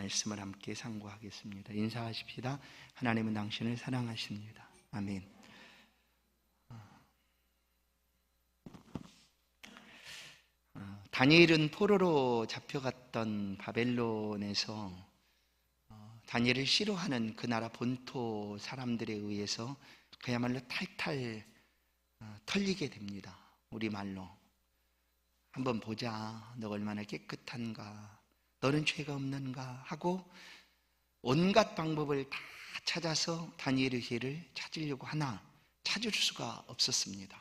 말씀을 함께 상고하겠습니다. 인사하십시다. 하나님은 당신을 사랑하십니다. 아멘. 어, 다니엘은 포로로 잡혀갔던 바벨론에서 어, 다니엘을 싫어하는 그 나라 본토 사람들에 의해서 그야말로 탈탈 어, 털리게 됩니다. 우리 말로 한번 보자. 너 얼마나 깨끗한가? 너는 죄가 없는가? 하고 온갖 방법을 다 찾아서 다니엘의 죄를 찾으려고 하나 찾을 수가 없었습니다.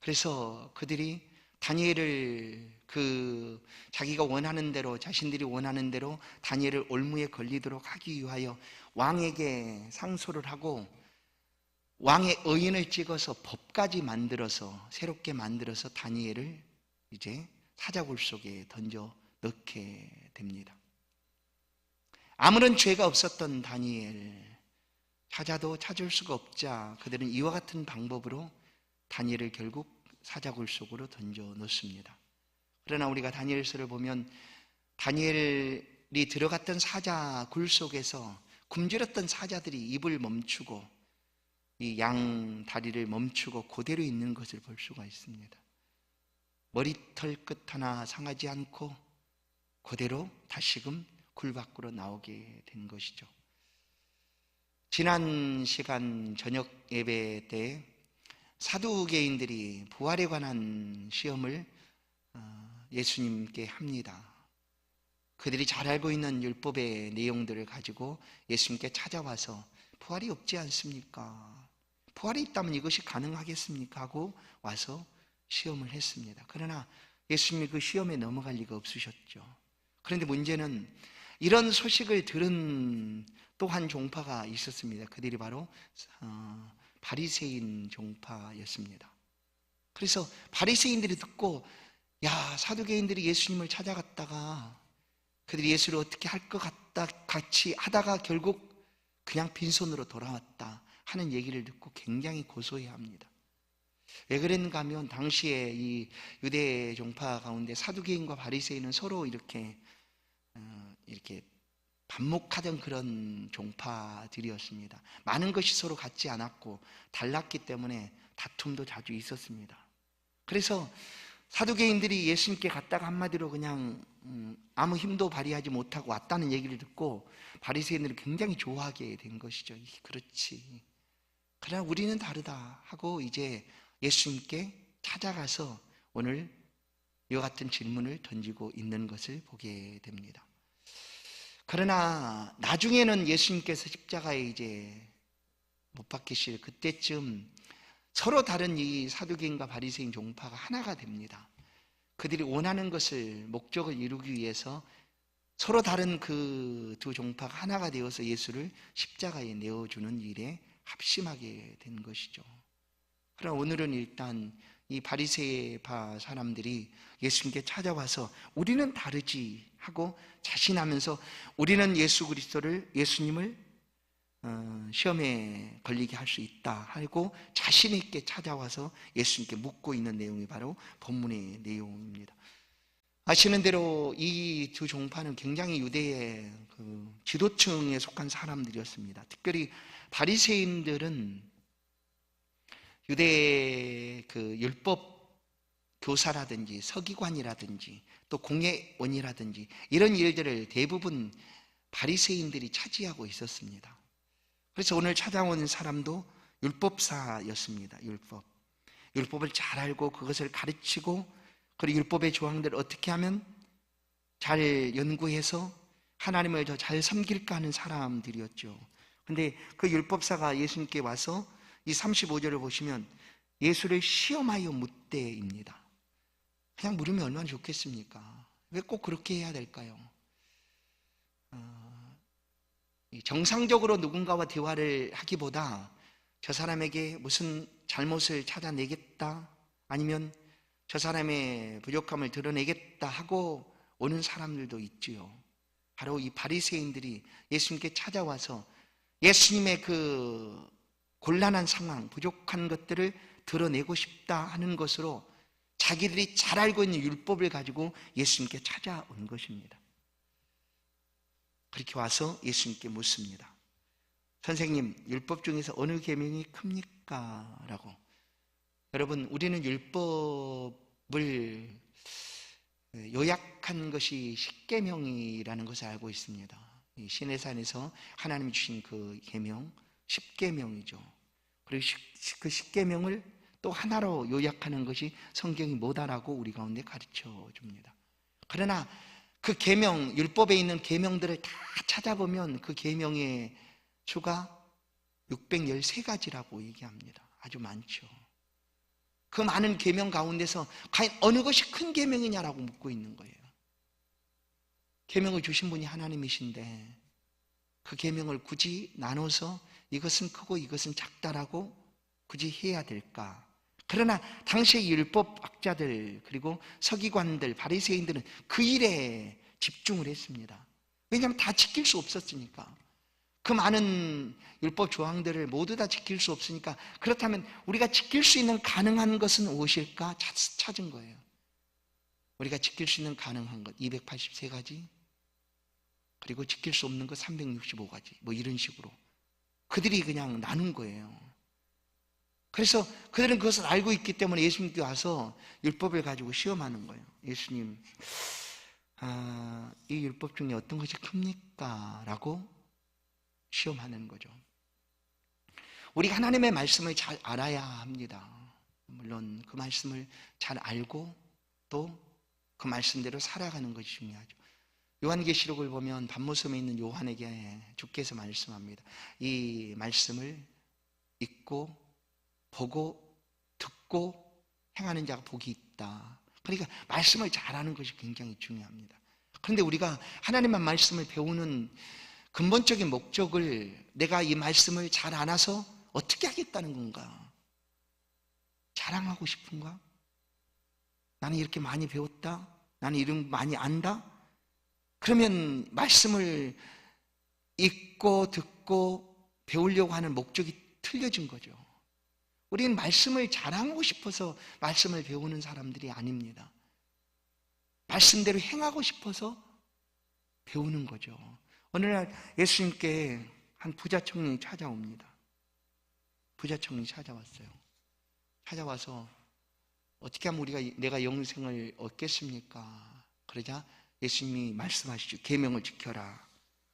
그래서 그들이 다니엘을 그 자기가 원하는 대로 자신들이 원하는 대로 다니엘을 올무에 걸리도록 하기 위하여 왕에게 상소를 하고 왕의 의인을 찍어서 법까지 만들어서 새롭게 만들어서 다니엘을 이제 사자굴 속에 던져 넣게 됩니다. 아무런 죄가 없었던 다니엘 찾아도 찾을 수가 없자 그들은 이와 같은 방법으로 다니엘을 결국 사자굴 속으로 던져 넣습니다. 그러나 우리가 다니엘서를 보면 다니엘이 들어갔던 사자굴 속에서 굶주렸던 사자들이 입을 멈추고 이 양 다리를 멈추고 그대로 있는 것을 볼 수가 있습니다. 머리털 끝 하나 상하지 않고 그대로 다시금 굴 밖으로 나오게 된 것이죠. 지난 시간 저녁 예배 때 사두개인들이 부활에 관한 시험을 어, 예수님께 합니다. 그들이 잘 알고 있는 율법의 내용들을 가지고 예수님께 찾아와서 부활이 없지 않습니까? 부활이 있다면 이것이 가능하겠습니까? 하고 와서 시험을 했습니다. 그러나 예수님이 그 시험에 넘어갈 리가 없으셨죠. 그런데 문제는 이런 소식을 들은 또한 종파가 있었습니다. 그들이 바로 어, 바리새인 종파였습니다. 그래서 바리새인들이 듣고 야 사두개인들이 예수님을 찾아갔다가 그들이 예수를 어떻게 할 것 같다 같이 하다가 결국 그냥 빈손으로 돌아왔다 하는 얘기를 듣고 굉장히 고소해합니다. 왜 그랬는가 하면 당시에 이 유대 종파 가운데 사두개인과 바리새인은 서로 이렇게 어, 이렇게 반목하던 그런 종파들이었습니다. 많은 것이 서로 같지 않았고 달랐기 때문에 다툼도 자주 있었습니다. 그래서 사두개인들이 예수님께 갔다가 한마디로 그냥 음, 아무 힘도 발휘하지 못하고 왔다는 얘기를 듣고 바리새인들이 굉장히 좋아하게 된 것이죠. 그렇지. 그러나 우리는 다르다 하고 이제 예수님께 찾아가서 오늘 이와 같은 질문을 던지고 있는 것을 보게 됩니다. 그러나 나중에는 예수님께서 십자가에 이제 못 박히실 그때쯤 서로 다른 이 사두개인과 바리새인 종파가 하나가 됩니다. 그들이 원하는 것을 목적을 이루기 위해서 서로 다른 그 두 종파가 하나가 되어서 예수를 십자가에 내어주는 일에 합심하게 된 것이죠. 그러나 오늘은 일단 이 바리새파 사람들이 예수님께 찾아와서 우리는 다르지 하고 자신하면서 우리는 예수 그리스도를 예수님을 어, 시험에 걸리게 할 수 있다 하고 자신 있게 찾아와서 예수님께 묻고 있는 내용이 바로 본문의 내용입니다. 아시는 대로 이 두 종파는 굉장히 유대의 그 지도층에 속한 사람들이었습니다. 특별히 바리새인들은 유대 그 율법 교사라든지 서기관이라든지 또 공예원이라든지 이런 일들을 대부분 바리새인들이 차지하고 있었습니다. 그래서 오늘 찾아온 사람도 율법사였습니다. 율법. 율법을 잘 알고 그것을 가르치고 그리고 율법의 조항들을 어떻게 하면 잘 연구해서 하나님을 더 잘 섬길까 하는 사람들이었죠. 근데 그 율법사가 예수님께 와서 이 35절을 보시면 예수를 시험하여 묻대입니다. 그냥 물으면 얼마나 좋겠습니까? 왜 꼭 그렇게 해야 될까요? 어, 정상적으로 누군가와 대화를 하기보다 저 사람에게 무슨 잘못을 찾아내겠다 아니면 저 사람의 부족함을 드러내겠다 하고 오는 사람들도 있지요. 바로 이 바리새인들이 예수님께 찾아와서 예수님의 그 곤란한 상황, 부족한 것들을 드러내고 싶다 하는 것으로 자기들이 잘 알고 있는 율법을 가지고 예수님께 찾아온 것입니다. 그렇게 와서 예수님께 묻습니다. 선생님, 율법 중에서 어느 계명이 큽니까? 라고. 여러분, 우리는 율법을 요약한 것이 십계명이라는 것을 알고 있습니다. 이 시내산에서 하나님이 주신 그 계명, 십계명이죠. 십- 그 십계명을 또 하나로 요약하는 것이 성경이 뭐다라고 우리 가운데 가르쳐 줍니다. 그러나 그 계명, 율법에 있는 계명들을 다 찾아보면 그 계명의 수가 613가지라고 얘기합니다. 아주 많죠. 그 많은 계명 가운데서 과연 어느 것이 큰 계명이냐라고 묻고 있는 거예요. 계명을 주신 분이 하나님이신데 그 계명을 굳이 나눠서 이것은 크고 이것은 작다라고 굳이 해야 될까? 그러나 당시의 율법학자들 그리고 서기관들 바리새인들은 그 일에 집중을 했습니다. 왜냐하면 다 지킬 수 없었으니까. 그 많은 율법 조항들을 모두 다 지킬 수 없으니까 그렇다면 우리가 지킬 수 있는 가능한 것은 무엇일까 찾- 찾은 거예요. 우리가 지킬 수 있는 가능한 것 283가지 그리고 지킬 수 없는 것 365가지 뭐 이런 식으로 그들이 그냥 나눈 거예요. 그래서 그들은 그것을 알고 있기 때문에 예수님께 와서 율법을 가지고 시험하는 거예요. 예수님, 아, 이 율법 중에 어떤 것이 큽니까? 라고 시험하는 거죠. 우리가 하나님의 말씀을 잘 알아야 합니다. 물론 그 말씀을 잘 알고 또 그 말씀대로 살아가는 것이 중요하죠. 요한계시록을 보면 밤모섬에 있는 요한에게 주께서 말씀합니다. 이 말씀을 읽고 보고 듣고 행하는 자가 복이 있다. 그러니까 말씀을 잘하는 것이 굉장히 중요합니다. 그런데 우리가 하나님의 말씀을 배우는 근본적인 목적을 내가 이 말씀을 잘 알아서 어떻게 하겠다는 건가? 자랑하고 싶은가? 나는 이렇게 많이 배웠다? 나는 이런 거 많이 안다? 그러면 말씀을 읽고 듣고 배우려고 하는 목적이 틀려진 거죠. 우리는 말씀을 자랑하고 싶어서 말씀을 배우는 사람들이 아닙니다. 말씀대로 행하고 싶어서 배우는 거죠. 어느 날 예수님께 한 부자 청년이 찾아옵니다. 부자 청년이 찾아왔어요. 찾아와서 어떻게 하면 우리가 내가 영생을 얻겠습니까? 그러자 예수님이 말씀하시죠. 계명을 지켜라.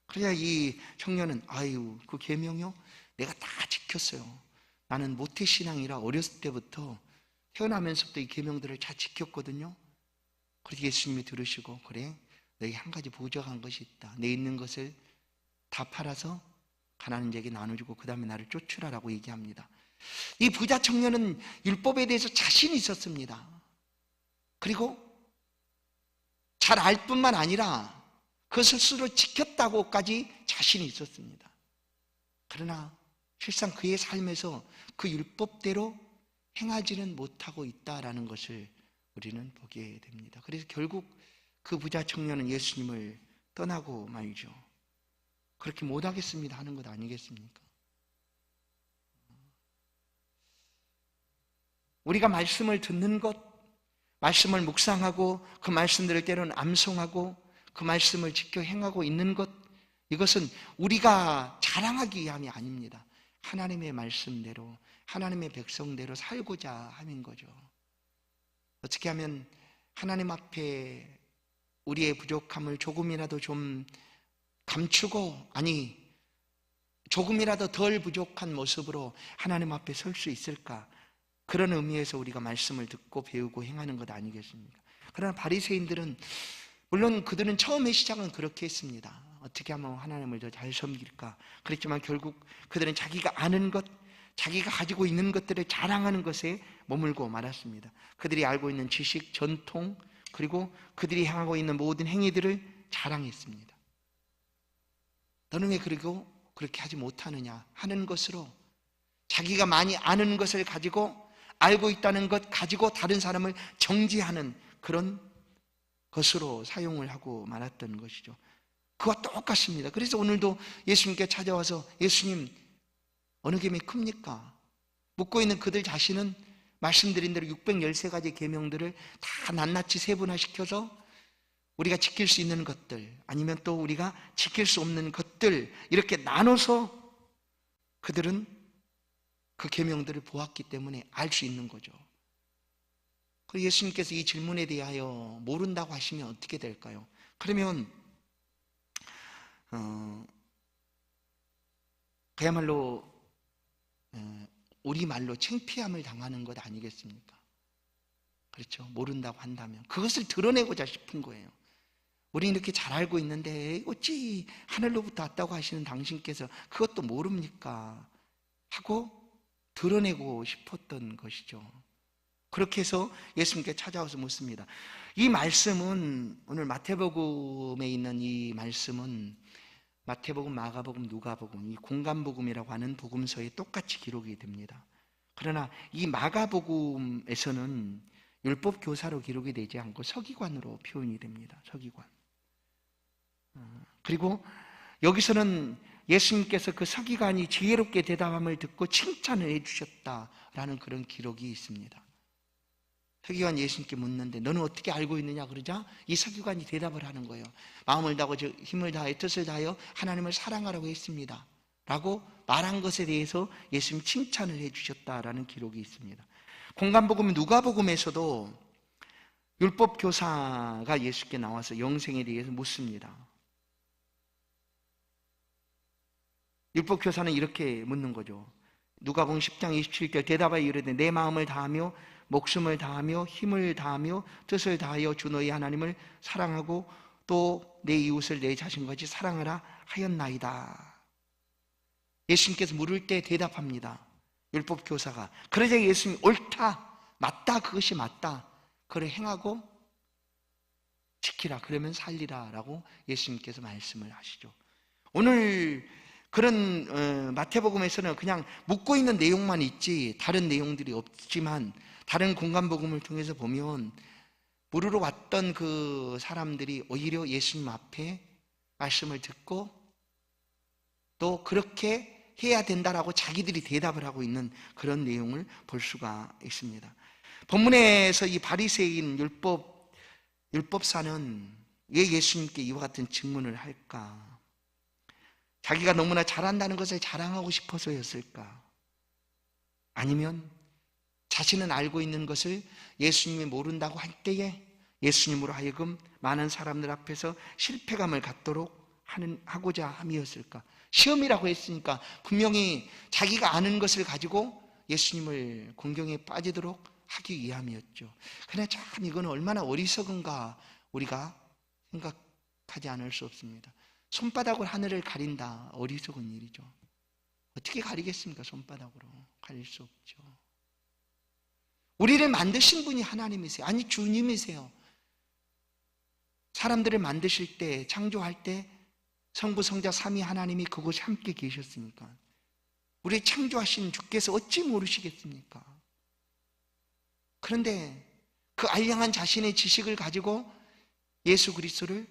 그러자 이 청년은 아유 그 계명요 내가 다 지켰어요. 나는 모태 신앙이라 어렸을 때부터 태어나면서부터 이 계명들을 잘 지켰거든요. 그래서 예수님이 들으시고 그래 너희 한 가지 부족한 것이 있다. 내 있는 것을 다 팔아서 가난한 자에게 나눠주고 그 다음에 나를 쫓으라라고 얘기합니다. 이 부자 청년은 율법에 대해서 자신이 있었습니다. 그리고 잘 알 뿐만 아니라 그 스스로 지켰다고까지 자신이 있었습니다. 그러나 실상 그의 삶에서 그 율법대로 행하지는 못하고 있다라는 것을 우리는 보게 됩니다. 그래서 결국 그 부자 청년은 예수님을 떠나고 말이죠. 그렇게 못하겠습니다 하는 것 아니겠습니까? 우리가 말씀을 듣는 것, 말씀을 묵상하고 그 말씀들을 때로는 암송하고 그 말씀을 지켜 행하고 있는 것, 이것은 우리가 자랑하기 위함이 아닙니다. 하나님의 말씀대로, 하나님의 백성대로 살고자 하는 거죠. 어떻게 하면 하나님 앞에 우리의 부족함을 조금이라도 좀 감추고, 아니, 조금이라도 덜 부족한 모습으로 하나님 앞에 설 수 있을까? 그런 의미에서 우리가 말씀을 듣고 배우고 행하는 것 아니겠습니까? 그러나 바리새인들은 물론 그들은 처음의 시작은 그렇게 했습니다. 어떻게 하면 하나님을 더 잘 섬길까? 그랬지만 결국 그들은 자기가 아는 것, 자기가 가지고 있는 것들을 자랑하는 것에 머물고 말았습니다. 그들이 알고 있는 지식, 전통, 그리고 그들이 향하고 있는 모든 행위들을 자랑했습니다. 너는 왜 그리고 그렇게 하지 못하느냐 하는 것으로 자기가 많이 아는 것을 가지고 알고 있다는 것 가지고 다른 사람을 정지하는 그런 것으로 사용을 하고 말았던 것이죠. 그와 똑같습니다. 그래서 오늘도 예수님께 찾아와서 예수님 어느 계명이 큽니까? 묻고 있는 그들 자신은 말씀드린 대로 613가지 계명들을 다 낱낱이 세분화시켜서 우리가 지킬 수 있는 것들 아니면 또 우리가 지킬 수 없는 것들 이렇게 나눠서 그들은 그 계명들을 보았기 때문에 알 수 있는 거죠. 그리고 예수님께서 이 질문에 대하여 모른다고 하시면 어떻게 될까요? 그러면 어, 그야말로 어, 우리 말로 창피함을 당하는 것 아니겠습니까? 그렇죠. 모른다고 한다면 그것을 드러내고자 싶은 거예요. 우리는 이렇게 잘 알고 있는데 어찌 하늘로부터 왔다고 하시는 당신께서 그것도 모릅니까? 하고 드러내고 싶었던 것이죠. 그렇게 해서 예수님께 찾아와서 묻습니다. 이 말씀은 오늘 마태복음에 있는 이 말씀은 마태복음, 마가복음, 누가복음, 이 공간복음이라고 하는 복음서에 똑같이 기록이 됩니다. 그러나 이 마가복음에서는 율법 교사로 기록이 되지 않고 서기관으로 표현이 됩니다. 서기관. 어, 그리고 여기서는 예수님께서 그 서기관이 지혜롭게 대답함을 듣고 칭찬을 해주셨다라는 그런 기록이 있습니다. 서기관 예수님께 묻는데 너는 어떻게 알고 있느냐 그러자 이 서기관이 대답을 하는 거예요. 마음을 다하고 힘을 다하여 뜻을 다하여 하나님을 사랑하라고 했습니다. 라고 말한 것에 대해서 예수님 칭찬을 해주셨다라는 기록이 있습니다. 공간복음 누가복음에서도 율법 교사가 예수께 나와서 영생에 대해서 묻습니다. 율법 교사는 이렇게 묻는 거죠. 누가복음 10장 27절 대답하여 이르되 내 마음을 다하며 목숨을 다하며 힘을 다하며 뜻을 다하여 주 너희 하나님을 사랑하고 또 내 이웃을 내 자신같이 사랑하라 하였나이다. 예수님께서 물을 때 대답합니다. 율법 교사가 그러자 예수님 옳다 맞다 그것이 맞다 그를 행하고 지키라 그러면 살리라라고 예수님께서 말씀을 하시죠. 오늘 그런 어, 마태복음에서는 그냥 묻고 있는 내용만 있지 다른 내용들이 없지만 다른 공간복음을 통해서 보면 물으러 왔던 그 사람들이 오히려 예수님 앞에 말씀을 듣고 또 그렇게 해야 된다라고 자기들이 대답을 하고 있는 그런 내용을 볼 수가 있습니다. 본문에서 이 바리새인 율법 율법사는 왜 예수님께 이와 같은 질문을 할까? 자기가 너무나 잘한다는 것을 자랑하고 싶어서였을까? 아니면 자신은 알고 있는 것을 예수님이 모른다고 할 때에 예수님으로 하여금 많은 사람들 앞에서 실패감을 갖도록 하는, 하고자 함이었을까? 시험이라고 했으니까 분명히 자기가 아는 것을 가지고 예수님을 공경에 빠지도록 하기 위함이었죠. 그러나 참 이건 얼마나 어리석은가 우리가 생각하지 않을 수 없습니다. 손바닥으로 하늘을 가린다. 어리석은 일이죠. 어떻게 가리겠습니까? 손바닥으로. 가릴 수 없죠. 우리를 만드신 분이 하나님이세요. 아니, 주님이세요. 사람들을 만드실 때, 창조할 때, 성부, 성자, 삼위 하나님이 그곳에 함께 계셨으니까. 우리 창조하신 주께서 어찌 모르시겠습니까? 그런데 그 알량한 자신의 지식을 가지고 예수 그리스도를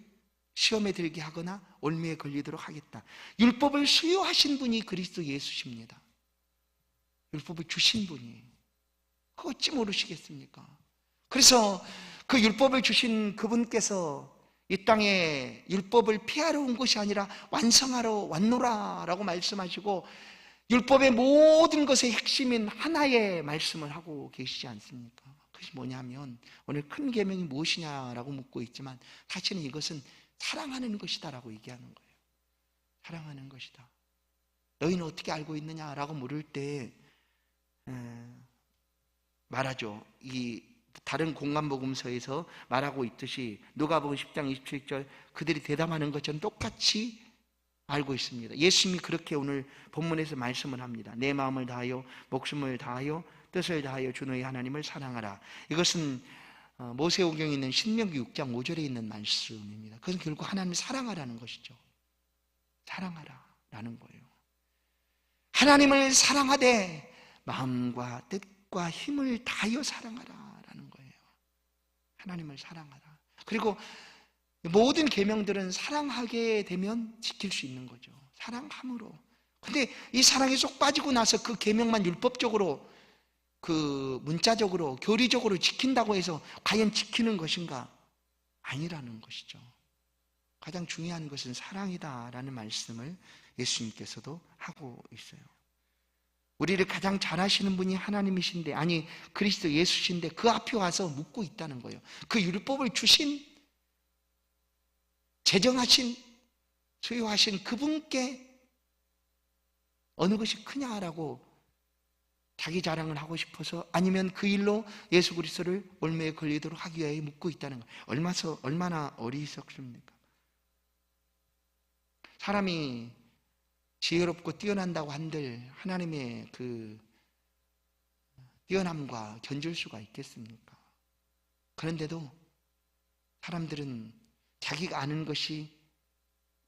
시험에 들게 하거나 올무에 걸리도록 하겠다. 율법을 수요하신 분이 그리스도 예수십니다. 율법을 주신 분이. 그 어찌 모르시겠습니까? 그래서 그 율법을 주신 그분께서 이 땅에 율법을 피하러 온 것이 아니라 완성하러 왔노라라고 말씀하시고 율법의 모든 것의 핵심인 하나의 말씀을 하고 계시지 않습니까? 그것이 뭐냐면 오늘 큰 계명이 무엇이냐라고 묻고 있지만 사실은 이것은 사랑하는 것이다라고 얘기하는 거예요. 사랑하는 것이다. 너희는 어떻게 알고 있느냐라고 물을 때 말하죠. 이 다른 공간복음서에서 말하고 있듯이 누가복음 10장 27절 그들이 대답하는 것처럼 똑같이 알고 있습니다. 예수님이 그렇게 오늘 본문에서 말씀을 합니다. 내 마음을 다하여 목숨을 다하여 뜻을 다하여 주 너희 하나님을 사랑하라. 이것은 어, 모세오경에 있는 신명기 6장 5절에 있는 말씀입니다. 그것은 결국 하나님을 사랑하라는 것이죠. 사랑하라라는 거예요. 하나님을 사랑하되 마음과 뜻과 힘을 다하여 사랑하라라는 거예요. 하나님을 사랑하라. 그리고 모든 계명들은 사랑하게 되면 지킬 수 있는 거죠. 사랑함으로. 근데 이 사랑에 쏙 빠지고 나서 그 계명만 율법적으로 그 문자적으로 교리적으로 지킨다고 해서 과연 지키는 것인가? 아니라는 것이죠. 가장 중요한 것은 사랑이다라는 말씀을 예수님께서도 하고 있어요. 우리를 가장 잘하시는 분이 하나님이신데, 아니, 그리스도 예수신데, 그 앞에 와서 묻고 있다는 거예요. 그 율법을 주신, 제정하신, 소유하신 그분께 어느 것이 크냐라고 자기 자랑을 하고 싶어서 아니면 그 일로 예수 그리스도를 올매에 걸리도록 하기 위해 묻고 있다는 거예요. 얼마나, 얼마나 어리석습니까? 사람이 지혜롭고 뛰어난다고 한들 하나님의 그 뛰어남과 견줄 수가 있겠습니까? 그런데도 사람들은 자기가 아는 것이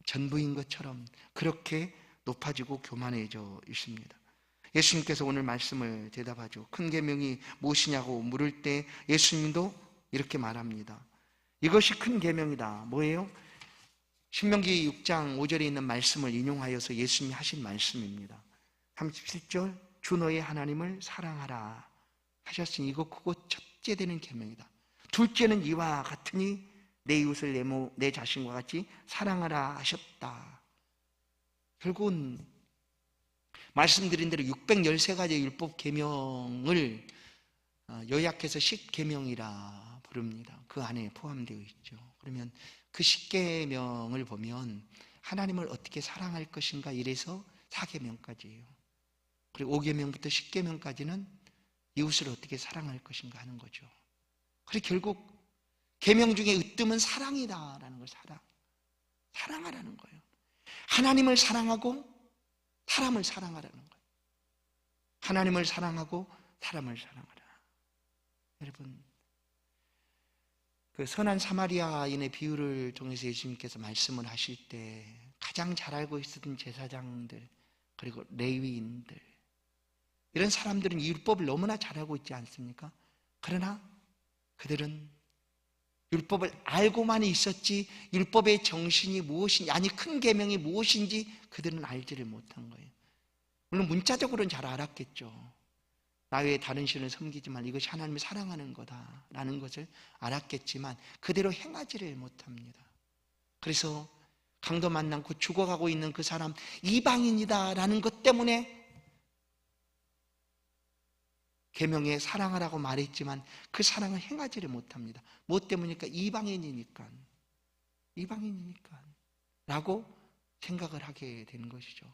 전부인 것처럼 그렇게 높아지고 교만해져 있습니다. 예수님께서 오늘 말씀을 대답하죠. 큰 계명이 무엇이냐고 물을 때 예수님도 이렇게 말합니다. 이것이 큰 계명이다. 뭐예요? 신명기 6장 5절에 있는 말씀을 인용하여서 예수님이 하신 말씀입니다. 37절 주 너의 하나님을 사랑하라 하셨으니 이거 그거 첫째 되는 계명이다. 둘째는 이와 같으니 내 이웃을 내, 모, 내 자신과 같이 사랑하라 하셨다. 결국은 말씀드린 대로 613가지 율법 계명을 어, 요약해서 10계명이라 부릅니다. 그 안에 포함되어 있죠. 그러면 그 10계명을 보면 하나님을 어떻게 사랑할 것인가 이래서 4계명까지예요. 그리고 5계명부터 10계명까지는 이웃을 어떻게 사랑할 것인가 하는 거죠. 그리고 결국 계명 중에 으뜸은 사랑이다라는 걸 사랑. 사랑하라는 거예요. 하나님을 사랑하고 사람을 사랑하라는 거예요. 하나님을 사랑하고 사람을 사랑하라. 여러분, 그 선한 사마리아인의 비유를 통해서 예수님께서 말씀을 하실 때 가장 잘 알고 있었던 제사장들 그리고 레위인들 이런 사람들은 이 율법을 너무나 잘 알고 있지 않습니까? 그러나 그들은 율법을 알고만 있었지 율법의 정신이 무엇인지 아니 큰 계명이 무엇인지 그들은 알지를 못한 거예요. 물론 문자적으로는 잘 알았겠죠. 나 외에 다른 신을 섬기지만 이것이 하나님을 사랑하는 거다라는 것을 알았겠지만 그대로 행하지를 못합니다. 그래서 강도 만남고 죽어가고 있는 그 사람 이방인이다라는 것 때문에 계명에 사랑하라고 말했지만 그 사랑을 행하지를 못합니다. 무엇 때문이니까 이방인이니까 이방인이니까 라고 생각을 하게 되는 것이죠.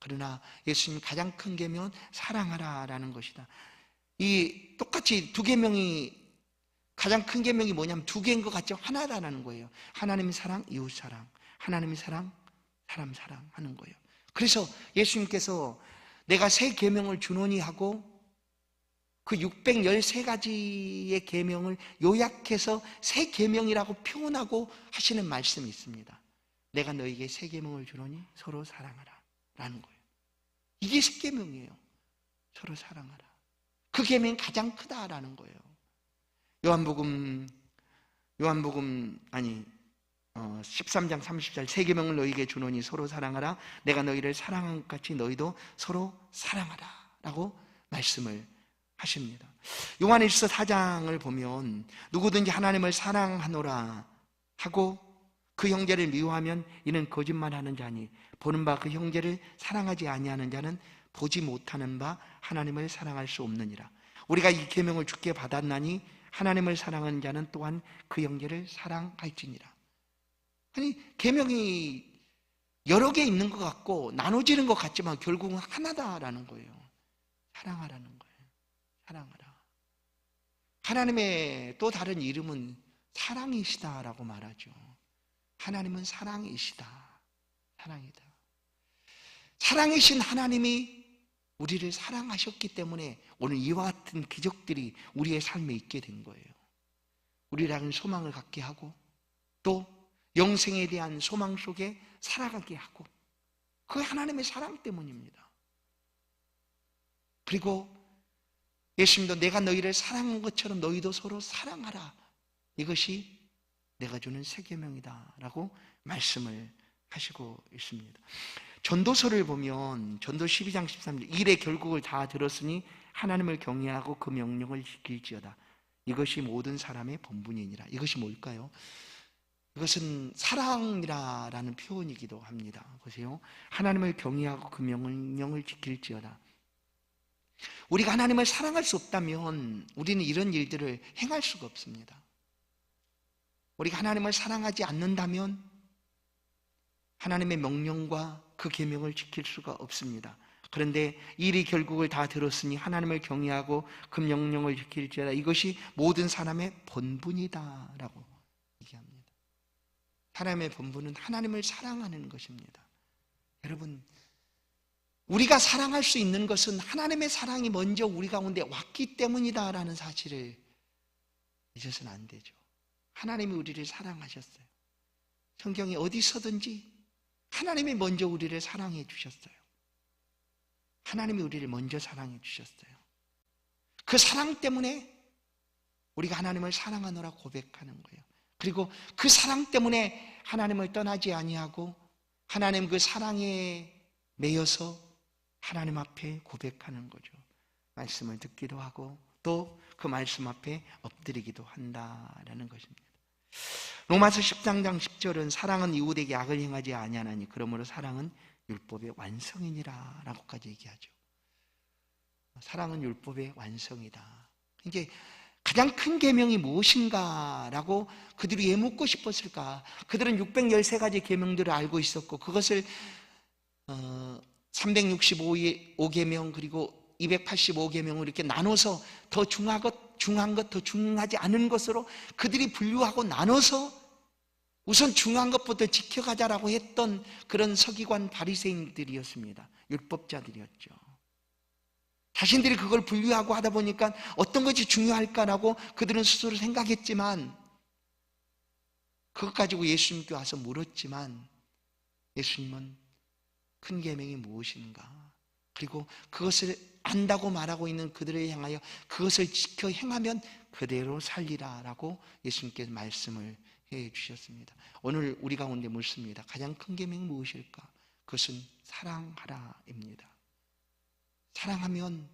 그러나 예수님 가장 큰 계명은 사랑하라라는 것이다. 이 똑같이 두 계명이 가장 큰 계명이 뭐냐면 두 개인 것 같죠? 하나다라는 거예요. 하나님의 사랑, 이웃 사랑. 하나님의 사랑, 사람 사랑하는 거예요. 그래서 예수님께서 내가 새 계명을 주노니 하고 그 613가지의 계명을 요약해서 새 계명이라고 표현하고 하시는 말씀이 있습니다. 내가 너에게 새 계명을 주노니 서로 사랑하라 라는 거예요. 이게 새 계명이에요. 서로 사랑하라. 그 계명이 가장 크다라는 거예요. 요한복음 요한복음 아니 어, 13장 30절 세 계명을 너희에게 주노니 서로 사랑하라. 내가 너희를 사랑한 것 같이 너희도 서로 사랑하라 라고 말씀을 하십니다. 요한일서 4장을 보면 누구든지 하나님을 사랑하노라 하고 그 형제를 미워하면 이는 거짓말하는 자니 보는 바 그 형제를 사랑하지 아니하는 자는 보지 못하는 바 하나님을 사랑할 수 없느니라. 우리가 이 계명을 주께 받았나니 하나님을 사랑하는 자는 또한 그 형제를 사랑할지니라. 아니 계명이 여러 개 있는 것 같고 나눠지는 것 같지만 결국은 하나다라는 거예요. 사랑하라는 거예요. 사랑하라. 하나님의 또 다른 이름은 사랑이시다라고 말하죠. 하나님은 사랑이시다. 사랑이다. 사랑이신 하나님이 우리를 사랑하셨기 때문에 오늘 이와 같은 기적들이 우리의 삶에 있게 된 거예요. 우리라는 소망을 갖게 하고 또 영생에 대한 소망 속에 살아가게 하고 그 하나님의 사랑 때문입니다. 그리고 예수님도 내가 너희를 사랑한 것처럼 너희도 서로 사랑하라. 이것이 내가 주는 세계명이다 라고 말씀을 하시고 있습니다. 전도서를 보면 전도 12장 13절 일의 결국을 다 들었으니 하나님을 경외하고 그 명령을 지킬지어다. 이것이 모든 사람의 본분이니라. 이것이 뭘까요? 이것은 사랑이라는 표현이기도 합니다. 보세요. 하나님을 경외하고 그 명령을 지킬지어다. 우리가 하나님을 사랑할 수 없다면 우리는 이런 일들을 행할 수가 없습니다. 우리가 하나님을 사랑하지 않는다면 하나님의 명령과 그 계명을 지킬 수가 없습니다. 그런데 일이 결국을 다 들었으니 하나님을 경외하고 그 명령을 지킬지어다. 이것이 모든 사람의 본분이다라고 얘기합니다. 사람의 본분은 하나님을 사랑하는 것입니다. 여러분, 우리가 사랑할 수 있는 것은 하나님의 사랑이 먼저 우리 가운데 왔기 때문이다라는 사실을 잊어서는 안 되죠. 하나님이 우리를 사랑하셨어요. 성경에 어디서든지 하나님이 먼저 우리를 사랑해 주셨어요. 하나님이 우리를 먼저 사랑해 주셨어요. 그 사랑 때문에 우리가 하나님을 사랑하노라 고백하는 거예요. 그리고 그 사랑 때문에 하나님을 떠나지 아니하고 하나님 그 사랑에 매여서 하나님 앞에 고백하는 거죠. 말씀을 듣기도 하고 또 그 말씀 앞에 엎드리기도 한다라는 것입니다. 로마서 13장 10절은 사랑은 이웃에게 악을 행하지 아니하나니 그러므로 사랑은 율법의 완성이니라라고까지 얘기하죠. 사랑은 율법의 완성이다. 이제 가장 큰 계명이 무엇인가라고 그들이 왜 묻고 싶었을까? 그들은 613가지 계명들을 알고 있었고 그것을 어, 365계명 그리고 285계명을 이렇게 나눠서 더 중한 것, 중한 것, 더 중하지 않은 것으로 그들이 분류하고 나눠서 우선 중한 것부터 지켜가자라고 했던 그런 서기관 바리새인들이었습니다. 율법자들이었죠. 자신들이 그걸 분류하고 하다 보니까 어떤 것이 중요할까라고 그들은 스스로 생각했지만 그것 가지고 예수님께 와서 물었지만 예수님은 큰 계명이 무엇인가? 그리고 그것을 안다고 말하고 있는 그들을 향하여 그것을 지켜 행하면 그대로 살리라라고 예수님께서 말씀을 해 주셨습니다. 오늘 우리 가운데 묻습니다. 가장 큰 계명이 무엇일까? 그것은 사랑하라입니다. 사랑하면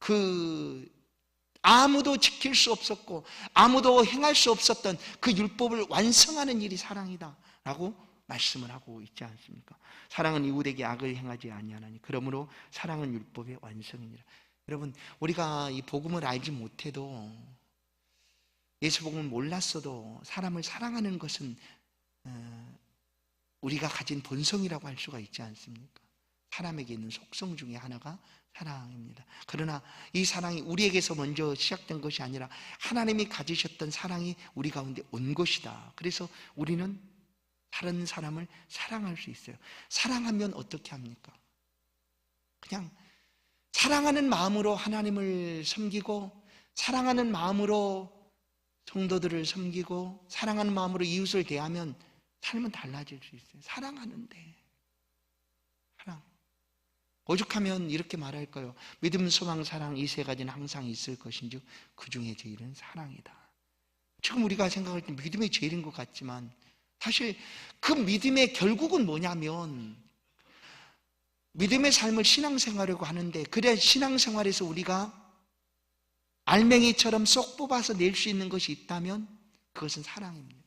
그 아무도 지킬 수 없었고 아무도 행할 수 없었던 그 율법을 완성하는 일이 사랑이다라고 말씀을 하고 있지 않습니까? 사랑은 이웃에게 악을 행하지 아니하나니 그러므로 사랑은 율법의 완성이니라. 여러분 우리가 이 복음을 알지 못해도 예수 복음을 몰랐어도 사람을 사랑하는 것은 어, 우리가 가진 본성이라고 할 수가 있지 않습니까? 사람에게 있는 속성 중에 하나가 사랑입니다. 그러나 이 사랑이 우리에게서 먼저 시작된 것이 아니라 하나님이 가지셨던 사랑이 우리 가운데 온 것이다. 그래서 우리는 다른 사람을 사랑할 수 있어요. 사랑하면 어떻게 합니까? 그냥 사랑하는 마음으로 하나님을 섬기고 사랑하는 마음으로 성도들을 섬기고 사랑하는 마음으로 이웃을 대하면 삶은 달라질 수 있어요. 사랑하는데. 사랑. 오죽하면 이렇게 말할까요? 믿음, 소망, 사랑 이 세 가지는 항상 있을 것인지 그 중에 제일은 사랑이다. 지금 우리가 생각할 때 믿음이 제일인 것 같지만 사실 그 믿음의 결국은 뭐냐면 믿음의 삶을 신앙생활하고 하는데 그래 신앙생활에서 우리가 알맹이처럼 쏙 뽑아서 낼 수 있는 것이 있다면 그것은 사랑입니다.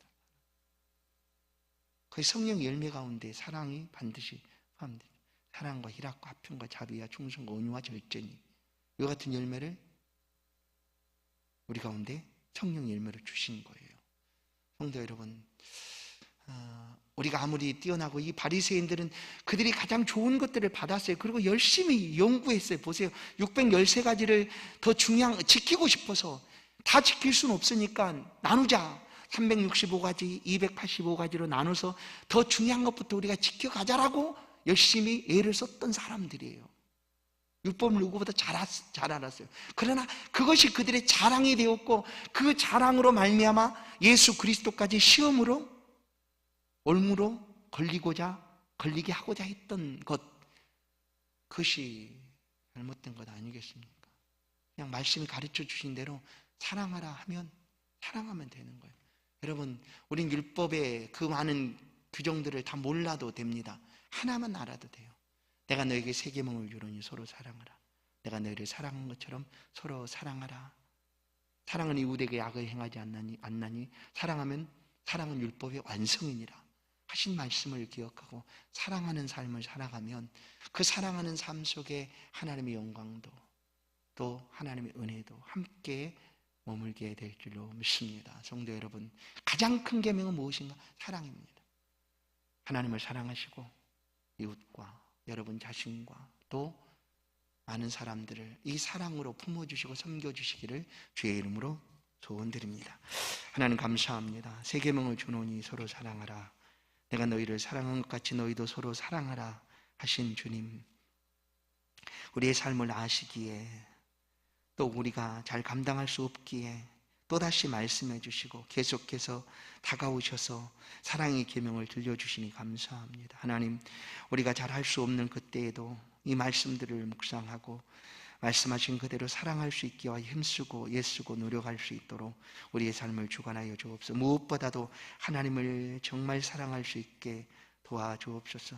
그 성령 열매 가운데 사랑이 반드시 포함됩니다. 사랑과 희락과 화평과 자비와 충성과 온유와 절제니 이 같은 열매를 우리 가운데 성령 열매를 주신 거예요. 성도 여러분, 어, 우리가 아무리 뛰어나고 이 바리새인들은 그들이 가장 좋은 것들을 받았어요. 그리고 열심히 연구했어요. 보세요. 613가지를 더 중요한 지키고 싶어서 다 지킬 수는 없으니까 나누자. 365가지, 285가지로 나눠서 더 중요한 것부터 우리가 지켜가자라고 열심히 애를 썼던 사람들이에요. 율법을 누구보다 잘, 잘 알았어요. 그러나 그것이 그들의 자랑이 되었고 그 자랑으로 말미암아 예수 그리스도까지 시험으로 올무로 걸리고자 걸리게 하고자 했던 것 그것이 잘못된 것 아니겠습니까? 그냥 말씀이 가르쳐 주신 대로 사랑하라 하면 사랑하면 되는 거예요. 여러분, 우린 율법의 그 많은 규정들을 다 몰라도 됩니다. 하나만 알아도 돼요. 내가 너에게 세 계명을 주노니 서로 사랑하라. 내가 너희를 사랑한 것처럼 서로 사랑하라. 사랑은 이웃에게 악을 행하지 않나니, 않나니 사랑하면 사랑은 율법의 완성이니라 하신 말씀을 기억하고 사랑하는 삶을 살아가면 그 사랑하는 삶 속에 하나님의 영광도 또 하나님의 은혜도 함께 머물게 될 줄로 믿습니다. 성도 여러분, 가장 큰 계명은 무엇인가? 사랑입니다. 하나님을 사랑하시고 이웃과 여러분 자신과 또 많은 사람들을 이 사랑으로 품어주시고 섬겨주시기를 주의 이름으로 소원드립니다. 하나님 감사합니다. 세 계명을 주노니 서로 사랑하라. 내가 너희를 사랑한 것 같이 너희도 서로 사랑하라 하신 주님. 우리의 삶을 아시기에 또 우리가 잘 감당할 수 없기에 또다시 말씀해 주시고 계속해서 다가오셔서 사랑의 계명을 들려주시니 감사합니다. 하나님, 우리가 잘 할 수 없는 그때에도 이 말씀들을 묵상하고 말씀하신 그대로 사랑할 수 있기와 힘쓰고 애쓰고 노력할 수 있도록 우리의 삶을 주관하여 주옵소서. 무엇보다도 하나님을 정말 사랑할 수 있게 도와주옵소서.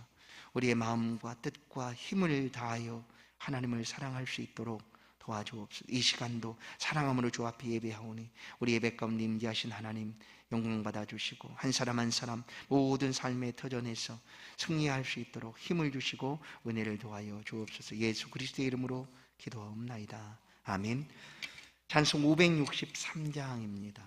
우리의 마음과 뜻과 힘을 다하여 하나님을 사랑할 수 있도록 도와주옵소서. 이 시간도 사랑함으로 주 앞에 예배하오니 우리 예배 가운데 임재하신 하나님 영광 받아 주시고 한 사람 한 사람 모든 삶의 터전에서 승리할 수 있도록 힘을 주시고 은혜를 도하여 주옵소서. 예수 그리스도의 이름으로 기도하옵나이다. 아멘. 찬송 563장입니다.